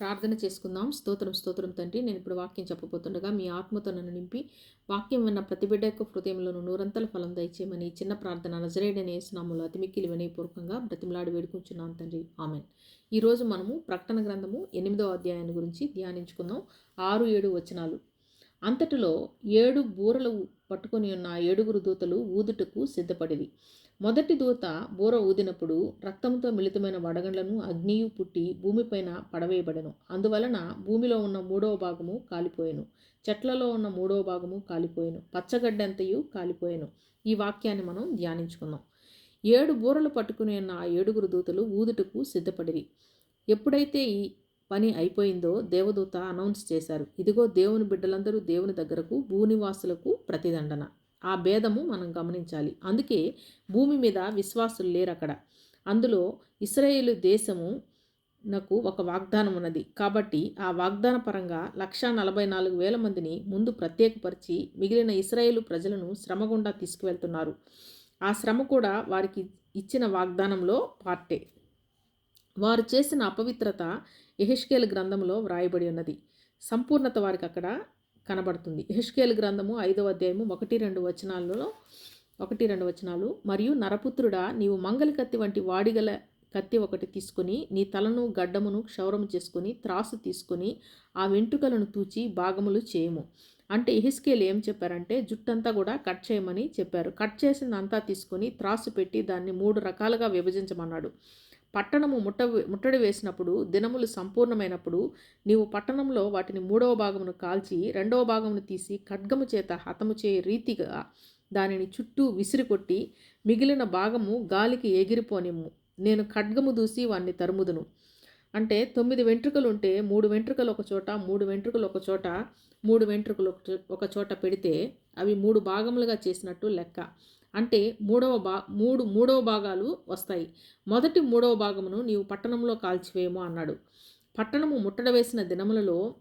ప్రార్థన చేసుకుందాం. స్తోత్రం స్తోత్రం తండ్రి. నేను ఇప్పుడు వాక్యం చెప్పబోతుండగా మీ ఆత్మతో నన్ను నింపి వాక్యం విన్న ప్రతి బిడ్డ యొక్క హృదయంలోనూ నూరంతల ఫలం దయచేయమని చిన్న ప్రార్థన నజరేడని స్నాములు అతిమిక్కిలి వినయపూర్వకంగా బ్రతిమలాడి వేడుకుంటున్నాను తండ్రి. ఆమెన్. ఈరోజు మనము ప్రకటన గ్రంథము ఎనిమిదవ అధ్యాయాన్ని గురించి ధ్యానించుకుందాం. ఆరు ఏడు వచనాలు. అంతటిలో ఏడు బూరలు పట్టుకొని ఉన్న ఏడుగురు దూతలు ఊదుటకు సిద్ధపడివి మొదటి దూత బూర ఊదినప్పుడు రక్తంతో మిళితమైన వడగండ్లను అగ్నియు పుట్టి భూమిపైన పడవేయబడెను. అందువలన భూమిలో ఉన్న మూడవ భాగము కాలిపోయెను. చెట్లలో ఉన్న మూడవ భాగము కాలిపోయెను. పచ్చగడ్డంతయు కాలిపోయెను. ఈ వాక్యాన్ని మనం ధ్యానించుకుందాం. ఏడు బూరలు పట్టుకుని ఉన్న ఆ ఏడుగురు దూతలు ఊదుటకు సిద్ధపడిరి. ఎప్పుడైతే ఈ పని అయిపోయిందో దేవదూత అనౌన్స్ చేశారు. ఇదిగో దేవుని బిడ్డలందరూ దేవుని దగ్గరకు భూనివాసులకు ప్రతిదండన. ఆ భేదము మనం గమనించాలి. అందుకే భూమి మీద విశ్వాసులు లేరు అక్కడ అందులో ఇస్రాయేలు దేశము నాకు ఒక వాగ్దానం ఉన్నది. కాబట్టి ఆ వాగ్దాన పరంగా లక్షా నలభై నాలుగు వేల మందిని ముందు ప్రత్యేకపరిచి మిగిలిన ఇస్రాయేలు ప్రజలను శ్రమ గుండా తీసుకువెళ్తున్నారు. ఆ శ్రమ కూడా వారికి ఇచ్చిన వాగ్దానంలో పార్టే. వారు చేసిన అపవిత్రత ఎహెష్కేల్ గ్రంథంలో వ్రాయబడి ఉన్నది. సంపూర్ణత వారికి అక్కడ కనబడుతుంది. హెష్కేల్ గ్రంథము ఐదవ అధ్యాయము ఒకటి రెండు వచనాలలో ఒకటి రెండు వచనాలు మరియు నరపుత్రుడా నీవు మంగలి కత్తి వంటి వాడిగల కత్తి ఒకటి తీసుకొని నీ తలను గడ్డమును క్షౌరము చేసుకుని త్రాసు తీసుకొని ఆ వెంట్రుకలను తూచి భాగములు చేయము. అంటే ఎహిస్కేల్ ఏం చెప్పారంటే జుట్టంతా కూడా కట్ చేయమని చెప్పారు. కట్ చేసిందంతా తీసుకొని త్రాసు పెట్టి దాన్ని మూడు రకాలుగా విభజించమన్నాడు. పట్టణము ముట్ట ముట్టడి వేసినప్పుడు దినములు సంపూర్ణమైనప్పుడు నీవు పట్టణంలో వాటిని మూడవ భాగమును కాల్చి రెండవ భాగమును తీసి ఖడ్గము చేత హతము చేయ రీతిగా దానిని చుట్టూ విసిరికొట్టి మిగిలిన భాగము గాలికి ఎగిరిపోనిమ్ము. నేను ఖడ్గము దూసి వాణ్ణి తరుముదును. అంటే తొమ్మిది వెంట్రుకలు ఉంటే మూడు వెంట్రుకలు ఒక చోట మూడు వెంట్రుకలు ఒక చోట మూడు వెంట్రుకలు ఒక చోట పెడితే అవి మూడు భాగములుగా చేసినట్టు లెక్క. అంటే మూడవ భా మూడు మూడవ భాగాలు వస్తాయి. మొదటి మూడవ భాగమును నీవు పట్టణంలో కాల్చివేయము అన్నాడు. పట్టణము ముట్టడ వేసిన దినములలో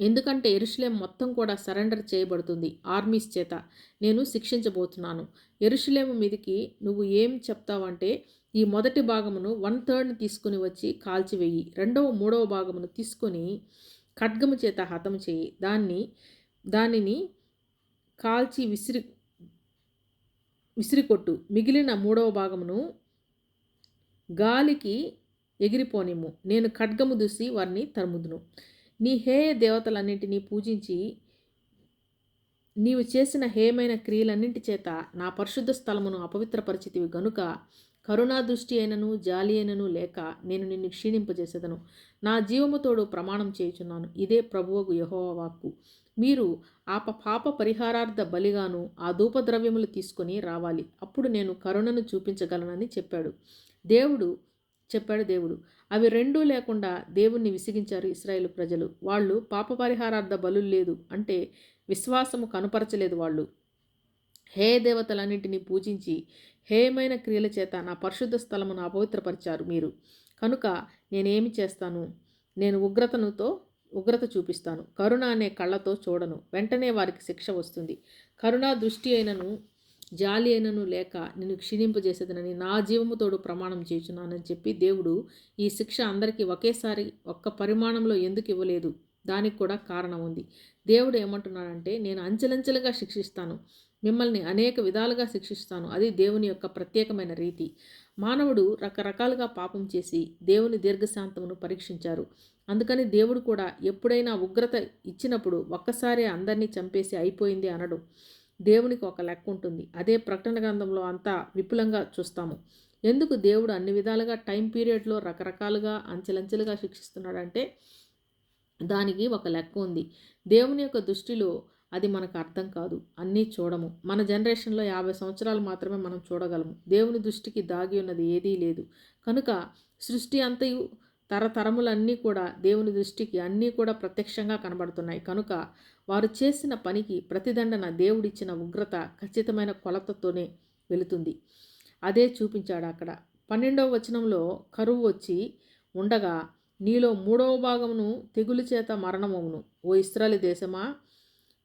ఎందుకంటే ఎరుషులేం మొత్తం కూడా సరెండర్ చేయబడుతుంది ఆర్మీస్ చేత. నేను శిక్షించబోతున్నాను. ఎరుషులేము మీదికి నువ్వు ఏం చెప్తావంటే ఈ మొదటి భాగమును వన్ థర్డ్ని తీసుకుని వచ్చి కాల్చివేయి. రెండవ మూడవ భాగమును తీసుకొని ఖడ్గము చేత హతము చేయి. దాన్ని దానిని కాల్చి విసిరి విసిరికొట్టు. మిగిలిన మూడవ భాగమును గాలికి ఎగిరిపోనిము నేను ఖడ్గము దూసి వారిని తరుముదును. నీ హేయ దేవతలన్నింటినీ పూజించి నీవు చేసిన హేయమైన క్రియలన్నింటి చేత నా పరిశుద్ధ స్థలమును అపవిత్రపరిచితివి గనుక కరుణా దృష్టి అయినను జాలి అయినను లేక నేను నిన్ను క్షీణింపజేసేదను. నా జీవముతోడు ప్రమాణం చేయుచున్నాను. ఇదే ప్రభువకు యహోవ వాక్కు. మీరు ఆ పాప పరిహారార్థ బలిగాను ఆ ధూపద్రవ్యములు తీసుకొని రావాలి. అప్పుడు నేను కరుణను చూపించగలనని చెప్పాడు. దేవుడు చెప్పాడు దేవుడు అవి రెండూ లేకుండా దేవుణ్ణి విసిగించారు ఇస్రాయేల్ ప్రజలు. వాళ్ళు పాప పరిహారార్థ బలు లేదు అంటే విశ్వాసము కనుపరచలేదు వాళ్ళు. హే దేవతలన్నింటినీ పూజించి హేయమైన క్రియల చేత నా పరిశుద్ధ స్థలమును అపవిత్రపరిచారు మీరు. కనుక నేనేమి చేస్తాను? నేను ఉగ్రతనుతో ఉగ్రత చూపిస్తాను. కరుణ అనే కళ్ళతో చూడను. వెంటనే వారికి శిక్ష వస్తుంది. కరుణ దృష్టి అయినను జాలి అయినను లేక నేను క్షీణింపజేసేదనని నా జీవముతోడు ప్రమాణం చేయుచున్నానని చెప్పి దేవుడు ఈ శిక్ష అందరికీ ఒకేసారి ఒక్క పరిమాణంలో ఎందుకు ఇవ్వలేదు? దానికి కూడా కారణం ఉంది. దేవుడు ఏమంటున్నాడంటే నేను అంచెలంచెలుగా శిక్షిస్తాను. మిమ్మల్ని అనేక విధాలుగా శిక్షిస్తాను. అది దేవుని యొక్క ప్రత్యేకమైన రీతి. మానవుడు రకరకాలుగా పాపం చేసి దేవుని దీర్ఘశాంతమును పరీక్షించారు. అందుకని దేవుడు కూడా ఎప్పుడైనా ఉగ్రత ఇచ్చినప్పుడు ఒక్కసారి అందరినీ చంపేసి అయిపోయింది అనడు. దేవునికి ఒక లెక్క ఉంటుంది. అదే ప్రకటన గ్రంథంలో అంతా విపులంగా చూస్తాము. ఎందుకు దేవుడు అన్ని విధాలుగా టైం పీరియడ్లో రకరకాలుగా అంచెలంచెలుగా శిక్షిస్తున్నాడంటే దానికి ఒక లెక్క ఉంది. దేవుని యొక్క దృష్టిలో అది మనకు అర్థం కాదు. అన్నీ చూడము. మన జనరేషన్లో యాభై సంవత్సరాలు మాత్రమే మనం చూడగలము. దేవుని దృష్టికి దాగి ఉన్నది ఏదీ లేదు. కనుక సృష్టి అంతయు తరతరములన్నీ కూడా దేవుని దృష్టికి అన్నీ కూడా ప్రత్యక్షంగా కనబడుతున్నాయి. కనుక వారు చేసిన పనికి ప్రతిదండన దేవుడిచ్చిన ఉగ్రత ఖచ్చితమైన కొలతతోనే వెళుతుంది. అదే చూపించాడు అక్కడ. పన్నెండవ వచనంలో కరువు వచ్చి ఉండగా నీలో మూడవ భాగమును తెగులు చేత మరణమవును. ఓ ఇస్రాలి దేశమా?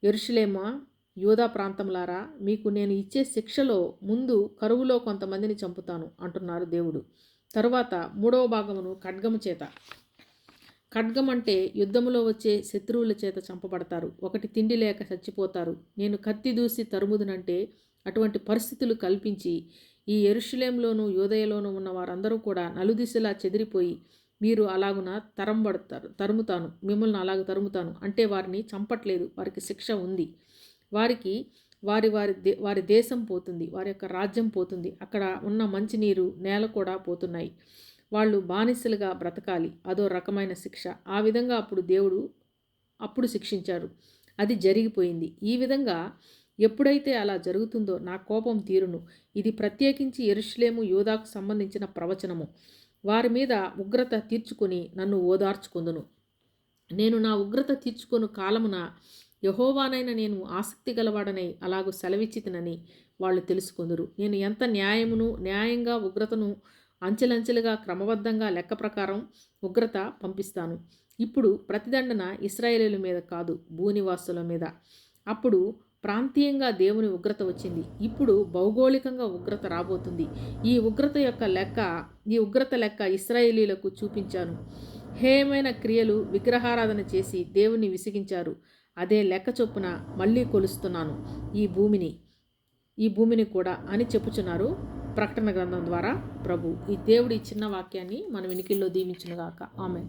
ఎరుషులేమా యూదా ప్రాంతంలారా మీకు నేను ఇచ్చే శిక్షలో ముందు కరువులో కొంతమందిని చంపుతాను అంటున్నారు దేవుడు. తరువాత మూడవ భాగమును ఖడ్గము చేత. ఖడ్గం అంటే యుద్ధములో వచ్చే శత్రువుల చేత చంపబడతారు. ఒకటి తిండి లేక చచ్చిపోతారు. నేను కత్తి దూసి తరుముదునంటే అటువంటి పరిస్థితులు కల్పించి ఈ ఎరుషులేంలోనూ యోదయలోనూ ఉన్న వారందరూ కూడా నలుదిశలా చెదిరిపోయి మీరు అలాగున తరంబడతారు తరుముతాను మిమ్మల్ని అలాగ తరుముతాను. అంటే వారిని చంపట్లేదు వారికి శిక్ష ఉంది. వారికి వారి వారి దే వారి దేశం పోతుంది వారి యొక్క రాజ్యం పోతుంది. అక్కడ ఉన్న మంచినీరు నేల కూడా పోతున్నాయి. వాళ్ళు బానిసలుగా బ్రతకాలి అదో రకమైన శిక్ష. ఆ విధంగా అప్పుడు దేవుడు అప్పుడు శిక్షించారు. అది జరిగిపోయింది. ఈ విధంగా ఎప్పుడైతే అలా జరుగుతుందో నా కోపం తీరును. ఇది ప్రత్యేకించి ఎరుషులేము యోధాకు సంబంధించిన ప్రవచనము. వారి మీద ఉగ్రత తీర్చుకుని నన్ను ఓదార్చుకుందును. నేను నా ఉగ్రత తీర్చుకొను కాలమున యహోవానైన నేను ఆసక్తి గలవాడనై అలాగూ సెలవిచ్చితినని వాళ్ళు తెలుసుకుందరు. నేను ఎంత న్యాయమును న్యాయంగా ఉగ్రతను అంచెలంచెలుగా క్రమబద్ధంగా లెక్క ప్రకారం ఉగ్రత పంపిస్తాను. ఇప్పుడు ప్రతిదండన ఇస్రాయేలీల మీద కాదు భూనివాసుల మీద. అప్పుడు ప్రాంతీయంగా దేవుని ఉగ్రత వచ్చింది. ఇప్పుడు భౌగోళికంగా ఉగ్రత రాబోతుంది. ఈ ఉగ్రత యొక్క లెక్క ఈ ఉగ్రత లెక్క ఇస్రాయేలీలకు చూపించాను. హేయమైన క్రియలు విగ్రహారాధన చేసి దేవుని విసిగించారు. అదే లెక్క చొప్పున మళ్ళీ కొలుస్తున్నాను ఈ భూమిని ఈ భూమిని కూడా అని చెప్పుచున్నారు ప్రకటన గ్రంథం ద్వారా ప్రభు. ఈ దేవుడి చిన్న వాక్యాన్ని మన వినికిల్లో దీవించునుగాక. ఆమె